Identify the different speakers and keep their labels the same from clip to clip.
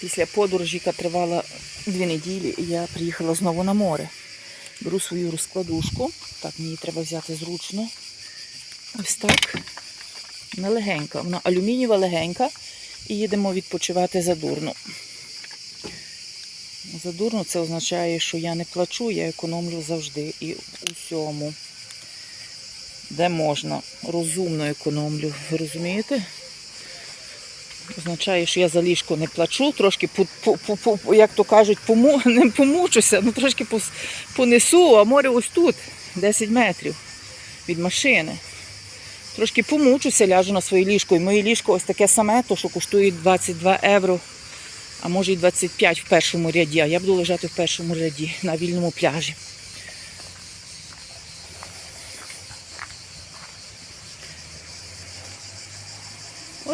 Speaker 1: Після подорожі, яка тривала дві неділі, я приїхала знову на море. Беру свою розкладушку. Так, мені треба взяти зручно. Ось так. Вона легенька. Вона алюмінієва легенька. І їдемо відпочивати за дурну. За дурну це означає, що я не плачу, я економлю завжди і у всьому. Де можна. Розумно економлю. Ви розумієте? Означає, що я за ліжко не плачу, трошки, по, по, по, як то кажуть, пому, не помучуся, ну трошки понесу, а море ось тут, 10 метрів від машини. Трошки помучуся, ляжу на своє ліжко. І моє ліжко ось таке саме, то що коштує 22 євро, а може і 25 в першому ряді. А я буду лежати в першому ряді на вільному пляжі.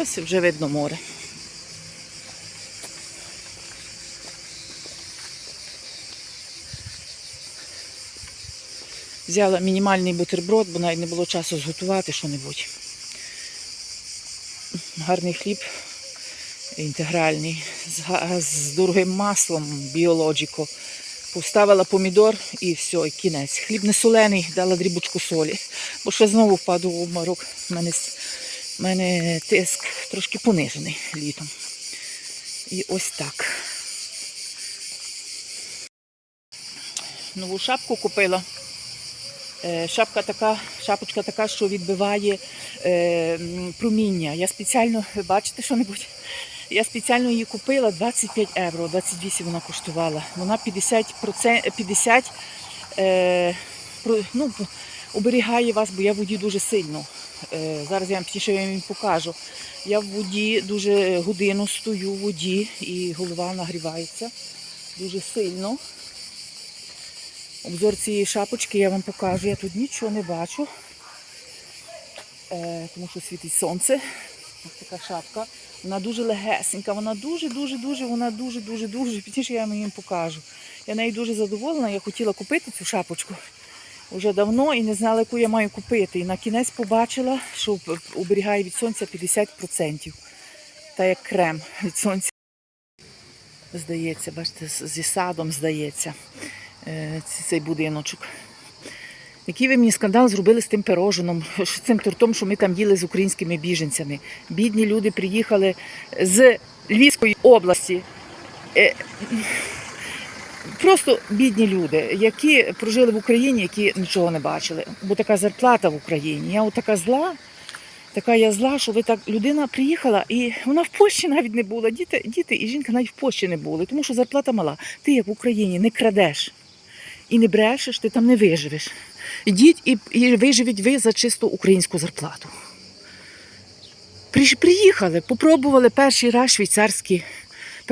Speaker 1: Ось вже видно море. Взяла мінімальний бутерброд, бо навіть не було часу зготувати що-небудь. Гарний хліб інтегральний, з, з дорогим маслом біологіко. Поставила помідор і все, і кінець. Хліб не солений, дала дрібочку солі. Бо ще знову впаду в обморок. У мене, в мене тиск трошки понижений літом. І ось так. Нову шапку купила. Е, Шапка така, шапочка така, що відбиває е, проміння. Я спеціально, бачите що-небудь? Я спеціально її купила 25 євро, 28 вона коштувала. Вона 50, 50 е, ну, оберігає вас, бо я воді дуже сильно. Е, зараз я вам пізніше я вам покажу. Я в воді дуже годину стою в воді і голова нагрівається дуже сильно. Обзор цієї шапочки я вам покажу. Я тут нічого не бачу, е, тому що світить сонце. Ось така шапка. Вона дуже легесенька, вона дуже-дуже, дуже, вона дуже-дуже, дуже. Пізніше я вам їм покажу. Я нею дуже задоволена. Я хотіла купити цю шапочку вже давно і не знала, яку я маю купити. І на кінець побачила, що оберігає від сонця 50%. Та як крем від сонця. Здається, бачите, зі садом здається е, цей будиночок. Який ви мені скандал зробили з тим пирожином, з цим тортом, що ми там їли з українськими біженцями. Бідні люди приїхали з Львівської області. Просто бідні люди, які прожили в Україні, які нічого не бачили. Бо така зарплата в Україні. Я от така зла, така я зла, що ви так людина приїхала, і вона в Польщі навіть не була. Діти, діти і жінка навіть в Польщі не були, тому що зарплата мала. Ти як в Україні не крадеш і не брешеш, ти там не виживеш. Ідіть і, і виживіть ви за чисто українську зарплату. Приїхали, попробували перший раз швейцарські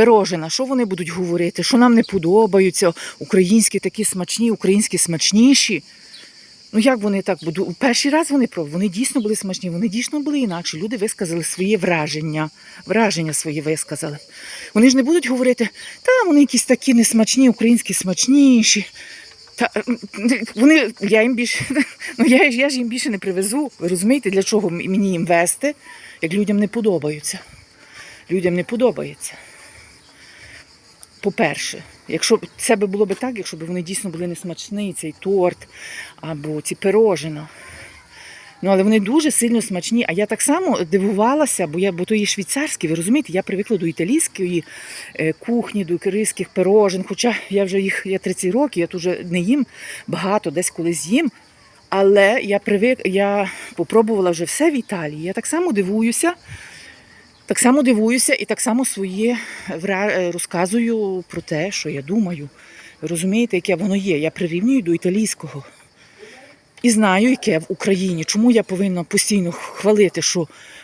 Speaker 1: пирожина. Що вони будуть говорити? Що нам не подобаються? Українські такі смачні, українські смачніші. Ну як вони так будуть? Перший раз вони пробували, вони дійсно були смачні, вони дійсно були інакші. Люди висказали своє враження, враження свої висказали. Вони ж не будуть говорити, та вони якісь такі несмачні, українські смачніші. Та, вони, я їм більше, ну я, я ж їм більше не привезу. Ви розумієте, для чого мені їм вести, як людям не подобаються. Людям не подобається. По-перше, якщо б- це би було б так, якщо б вони дійсно були несмачні, цей торт або ці пирожина. Ну, але вони дуже сильно смачні. А я так само дивувалася, бо я бо то є швейцарські, ви розумієте, я привикла до італійської е, кухні, до корейських пирожен. Хоча я вже їх я 30 років, я тут вже не їм багато, десь колись їм. Але я привик, я попробувала вже все в Італії. Я так само дивуюся. Так само дивуюся і так само своє е, розказую про те, що я думаю. Ви розумієте, яке воно є. Я прирівнюю до італійського. І знаю, яке в Україні. Чому я повинна постійно хвалити, що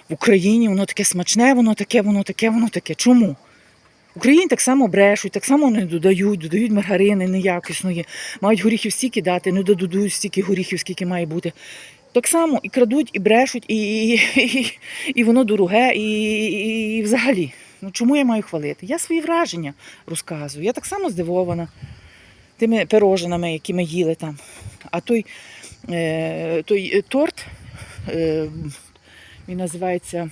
Speaker 1: в Україні воно таке смачне, воно таке, воно таке, воно таке. Чому? В Україні так само брешуть, так само не додають, додають маргарини неякісної, мають горіхів стільки дати, не додають стільки горіхів, скільки має бути. Так само і крадуть, і брешуть, і, і, і, воно дороге, і, і, і взагалі. Ну чому я маю хвалити? Я свої враження розказую. Я так само здивована тими пирожинами, які ми їли там. А той, е, той торт, е, він називається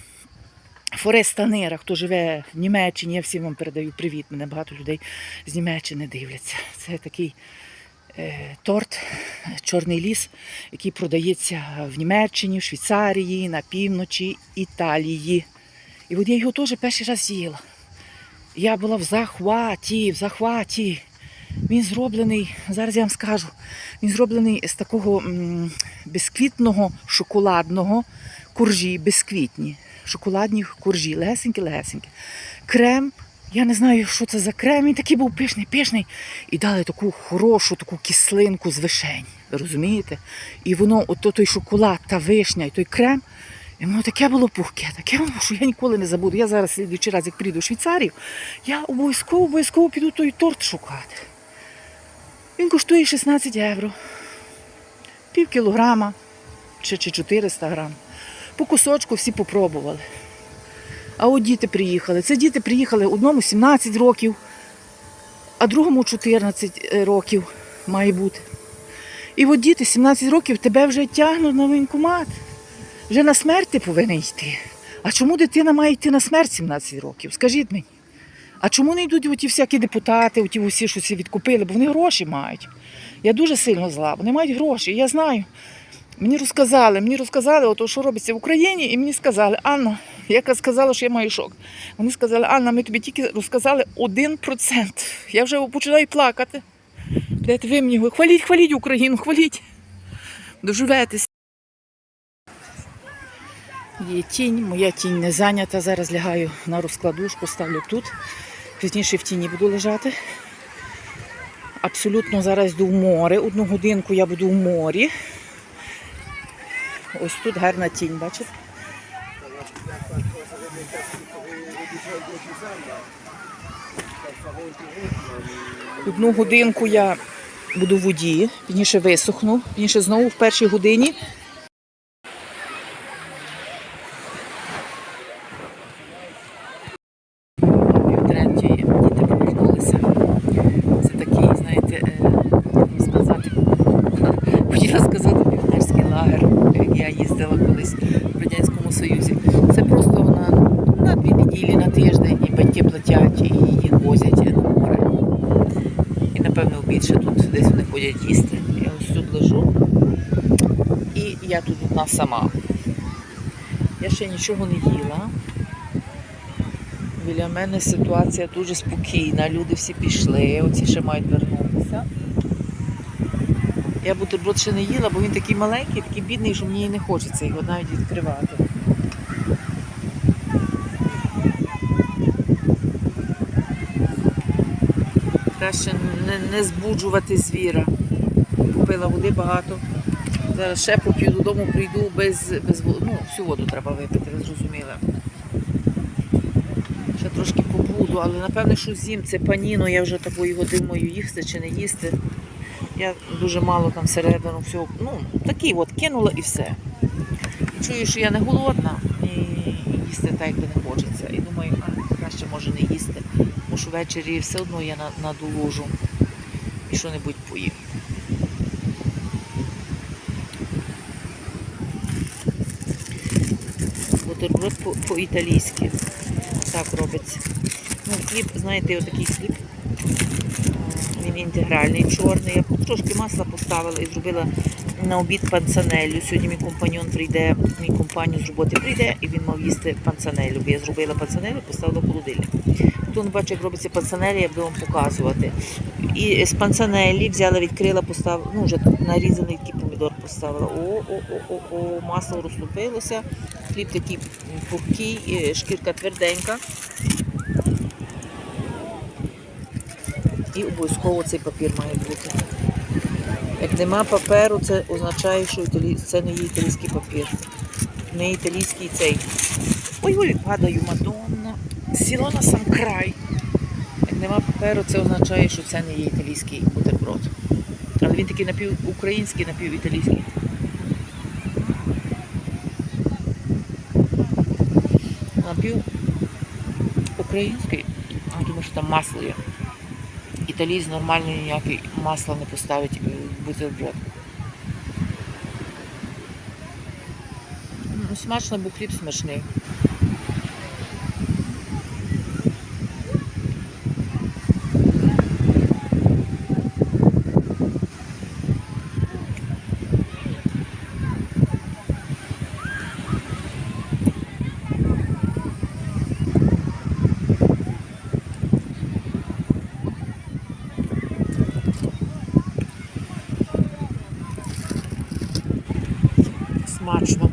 Speaker 1: Фореста Нера, хто живе в Німеччині, я всім вам передаю привіт. Мене багато людей з Німеччини дивляться. Це такий торт, чорний ліс, який продається в Німеччині, в Швейцарії, на півночі Італії. І от я його теж перший раз їла. Я була в захваті, в захваті. Він зроблений, зараз я вам скажу, він зроблений з такого м, безквітного шоколадного коржі, безквітні. Шоколадні коржі, легесенькі, легесенькі. Крем, я не знаю, що це за крем, він такий був пишний, пишний. І дали таку хорошу таку кислинку з вишень. Розумієте? І воно, ото той шоколад, та вишня, і той крем. І воно таке було пухке, таке було, що я ніколи не забуду. Я зараз, слідуючий раз, як приїду в Швейцарію, я обов'язково обов'язково піду той торт шукати. Він коштує 16 євро. Пів кілограма чи 400 грам. По кусочку всі попробували. А от діти приїхали. Це діти приїхали одному 17 років, а другому 14 років має бути. І от діти 17 років тебе вже тягнуть на воєнкомат. Вже на смерть ти повинен йти. А чому дитина має йти на смерть 17 років? Скажіть мені. А чому не йдуть оті всякі депутати, оті усі, що всі відкупили, бо вони гроші мають. Я дуже сильно зла, вони мають гроші, я знаю. Мені розказали, мені розказали, ото, що робиться в Україні, і мені сказали, Анна, я сказала, що я маю шок. Вони сказали, Анна, ми тобі тільки розказали 1%. Я вже починаю плакати. Дайте ви мені, хваліть, хваліть Україну, хваліть. Доживетесь. Є тінь, моя тінь не зайнята. Зараз лягаю на розкладушку, ставлю тут. Пізніше в тіні буду лежати. Абсолютно зараз йду в море. Одну годинку я буду в морі. Ось тут гарна тінь, бачите? Одну годинку я буду в воді, пізніше висохну, пізніше знову в першій годині Півтретьої діти повернулися. Це такий, знаєте, е, як вам сказати, хотіла сказати північний лагер, як я їздила колись в Радянському Союзі. Це просто на, на дві неділі, на тиждень, і батьки платять, і їх возять на море. І напевно обід ще тут десь їсти. Я ось тут лежу. І я тут одна сама. Я ще нічого не їла. Біля мене ситуація дуже спокійна, люди всі пішли, оці ще мають вернутися. Я бутерброд ще не їла, бо він такий маленький, такий бідний, що мені не хочеться його навіть відкривати. Краще не, не збуджувати звіра. Купила води багато. Зараз ще поп'ю додому, прийду без, без води. Ну, всю воду треба випити, ви зрозуміли. Ще трошки побуду, але напевне, що з'їм це паніно, я вже такою думаю, їсти чи не їсти. Я дуже мало там всередину всього. Ну, такий от кинула і все. І чую, що я не голодна і їсти так якби не хочеться. І думаю, а краще може не їсти. Бо що ввечері все одно я на- і що-небудь поїм. Бутерброд по- по-італійськи. Так робиться. Ну, хліб, знаєте, отакий хліб. Він інтегральний, чорний. Я трошки масла поставила і зробила на обід панцанелю. Сьогодні мій компаньон прийде, мій компаньон з роботи прийде і він мав їсти панцанелю. Бо я зробила панцанелю, поставила в холодильник. Не бачить, як робиться панцанелі, я буду вам показувати. І з панцанелі взяла, відкрила, поставила, ну вже нарізаний такий помідор поставила. О, о, о, о, о, масло розтопилося. Хліб такий пухкий, е, шкірка тверденька. І обов'язково цей папір має бути. Як нема паперу, це означає, що це не є італійський папір. Не італійський цей. Ой-ой, падаю, Мадонна. Сіло на сам край. Як нема паперу, це означає, що це не є італійський бутерброд. Але він такий напівукраїнський, напівіталійський. Напів український, а думаю, що там масло є. Італієць нормально ніякий масла не поставить в бутерброд. Ну, смачно, бо хліб смачний. смачно.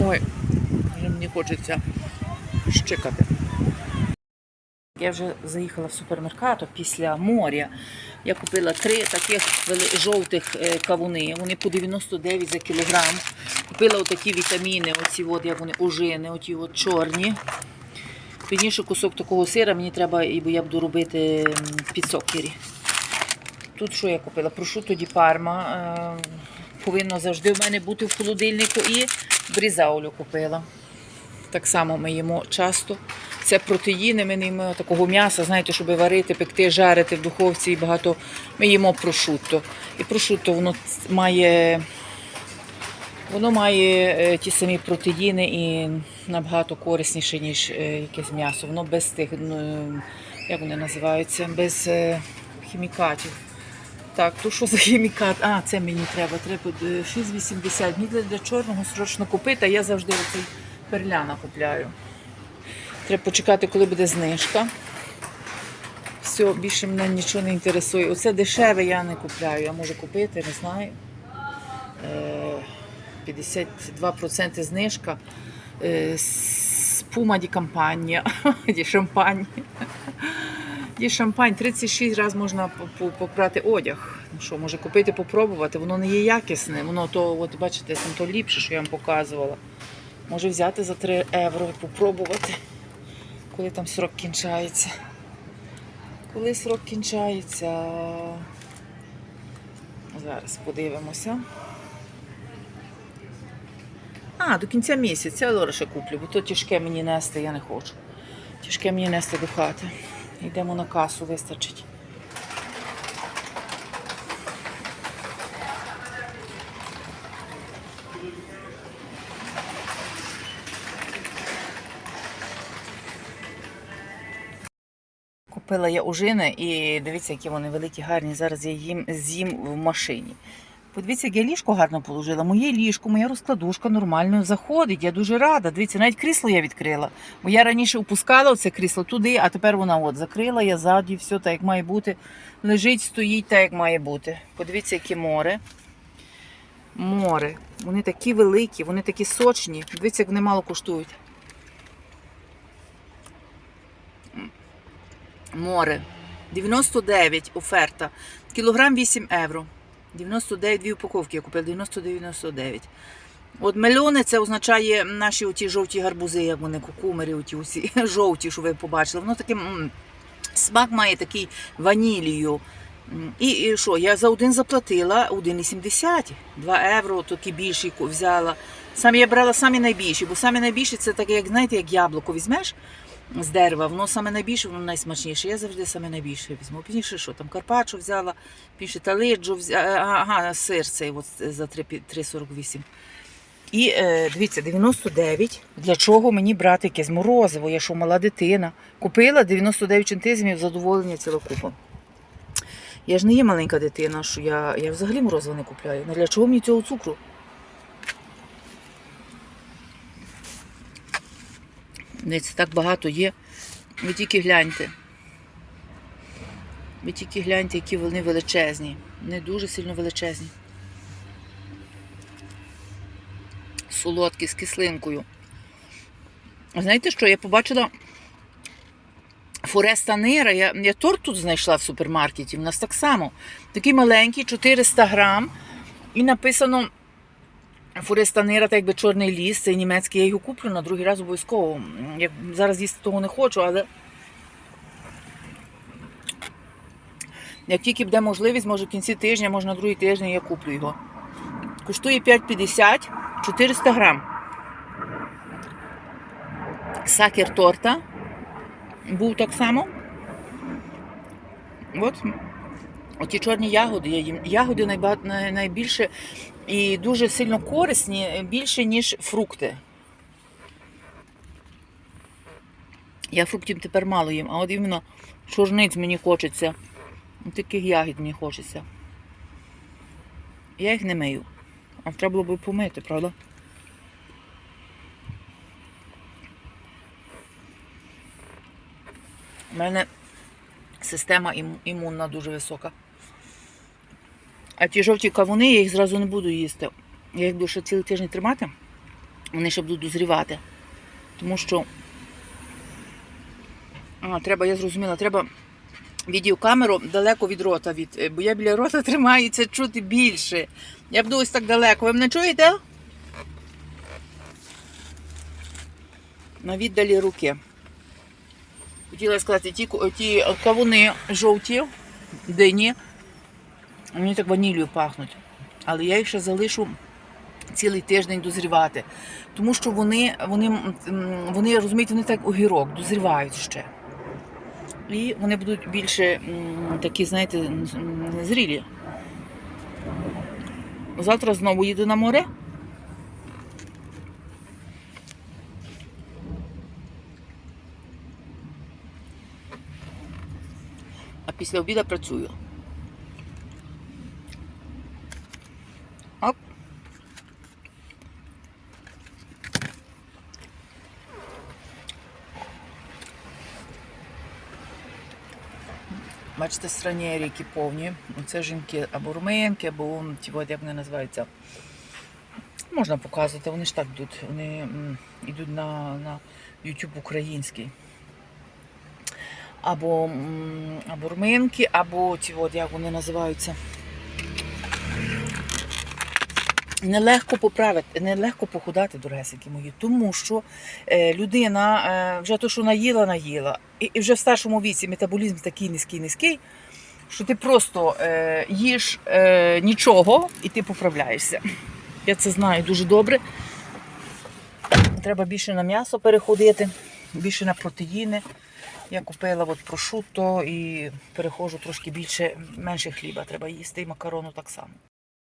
Speaker 1: Ой, вже мені хочеться щикати. Я вже заїхала в супермеркат після моря. Я купила три таких жовтих е, кавуни. Вони по 99 за кілограм. Купила отакі вітаміни, оці от, як вони ожини, оті от чорні. Пізніше кусок такого сира мені треба, бо я буду робити м, під сокері. Тут що я купила? Прошуто ді парма. е, Повинно завжди в мене бути в холодильнику. І брізаулю купила. Так само ми їмо часто. Це протеїни, ми не їмо такого м'яса, знаєте, щоб варити, пекти, жарити в духовці і багато. Ми їмо прошутто. І прошутто воно має, воно має е, ті самі протеїни і набагато корисніше, ніж е, якесь м'ясо. Воно без тих, ну, як вони називаються, без е, хімікатів. Так, то що за хімікат? А, це мені треба. Треба е, 6,80. Мені для чорного срочно купити, а я завжди оцей перляна купляю. Треба почекати, коли буде знижка. Все, більше мене нічого не інтересує. Оце дешеве я не купляю. Я можу купити, не знаю. Е, 52% знижка. Е, Спума ді кампанія, ді шампань. Ді шампань 36 разів можна по- по- попрати одяг. Ну Що, може купити, попробувати, воно не є якісне. Воно то, от бачите, то ліпше, що я вам показувала. Може взяти за 3 євро і попробувати, коли там срок кінчається. Коли срок кінчається. Зараз подивимося. А, до кінця місяця я ще куплю, бо то тяжке мені нести, я не хочу. Тяжке мені нести до хати. Йдемо на касу, вистачить. Купила я ужини і дивіться, які вони великі, гарні. Зараз я їм з'їм в машині. Подивіться, як я ліжко гарно положила. Моє ліжко, моя розкладушка нормально заходить. Я дуже рада. Дивіться, навіть крісло я відкрила. Бо я раніше опускала це крісло туди, а тепер вона от закрила, я ззаді, все так, як має бути. Лежить, стоїть так, як має бути. Подивіться, яке море. Море. Вони такі великі, вони такі сочні. Дивіться, як вони мало коштують. Море. 99 оферта. Кілограм 8 євро. 99 дві упаковки я купила, 90-99. От мельони це означає наші оті жовті гарбузи, як вони кукумери, оті усі жовті, що ви побачили. Воно таке смак має такий ванілію. І, що, я за один заплатила 1,70. 2 євро, такий більший взяла. Сам я брала самі найбільші, бо самі найбільші це таке, як знаєте, як яблуко візьмеш з дерева, воно саме найбільше, воно найсмачніше. Я завжди саме найбільше візьму. Пізніше що там Карпаччо взяла, більше талиджу взяла, ага, сир цей от за 3,48. І е, дивіться, 99. Для чого мені брати якесь морозиво? Я що, мала дитина. Купила 99 центизмів, задоволення ціла купа. Я ж не є маленька дитина, що я, я взагалі морозиво не купляю. Ну, Для чого мені цього цукру? Дивіться, так багато є. Ви тільки гляньте. Ви тільки гляньте, які вони величезні. Не дуже сильно величезні. Солодкі з кислинкою. Знаєте що? Я побачила Фореста Нира. Я, я торт тут знайшла в супермаркеті. У нас так само. Такий маленький, 400 грам. І написано Фореста Нира, так якби чорний ліс, це німецький, я його куплю на другий раз обов'язково. Я зараз їсти того не хочу, але як тільки буде можливість, може в кінці тижня, може на другий тиждень я куплю його. Коштує 5,50, 400 грам. Сакер торта. Був так само. От. Оті чорні ягоди, я їм ягоди найбагато найбільше і дуже сильно корисні, е, більше, ніж фрукти. Я фруктів тепер мало їм, а от іменно чорниць мені хочеться. Таких ягід мені хочеться. Я їх не мию. А треба було б помити, правда? У мене система імунна дуже висока. А ті жовті кавуни, я їх зразу не буду їсти. Я їх буду ще цілий тиждень тримати, вони ще будуть дозрівати. Тому що. А, треба, я зрозуміла, треба відеокамеру далеко від рота, від, е, бо я біля рота тримаю це чути більше. Я буду ось так далеко. Ви мене чуєте? На віддалі руки. Хотіла сказати, ті, ті кавуни жовті, дині, вони так ваніллю пахнуть. Але я їх ще залишу цілий тиждень дозрівати. Тому що вони, вони, вони розумієте, вони так огірок, дозрівають ще. І вони будуть більше такі, знаєте, зрілі. Завтра знову їду на море. А після обіду працюю. Бачите, срані, ріки повні. Це жінки або руминки, або ті, от, як вони називаються. Можна показувати, вони ж так йдуть. Вони йдуть на, на YouTube український. Або, або руминки, або ті, от, як вони називаються. Нелегко поправити, нелегко похудати, дорогесенькі мої, тому що е, людина е, вже то, що наїла, наїла, і, вже в старшому віці метаболізм такий низький, низький, що ти просто е, їш нічого і ти поправляєшся. Я це знаю дуже добре. Треба більше на м'ясо переходити, більше на протеїни. Я купила от прошутто і переходжу трошки більше, менше хліба треба їсти, і макарону так само.